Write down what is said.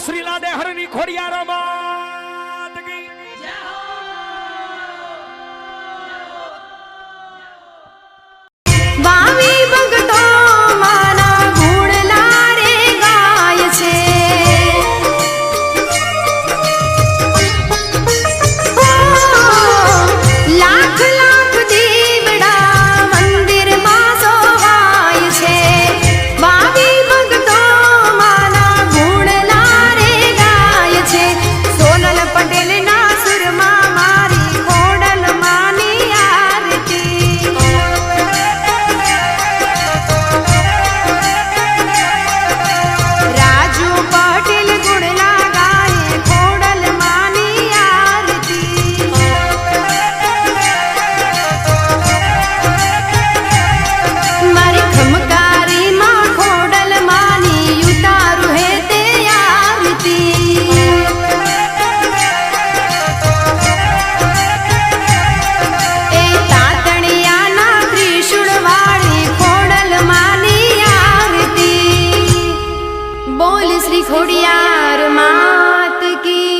શ્રીલા દેહરની ખોડિયાર ખોડિયાર માત કી.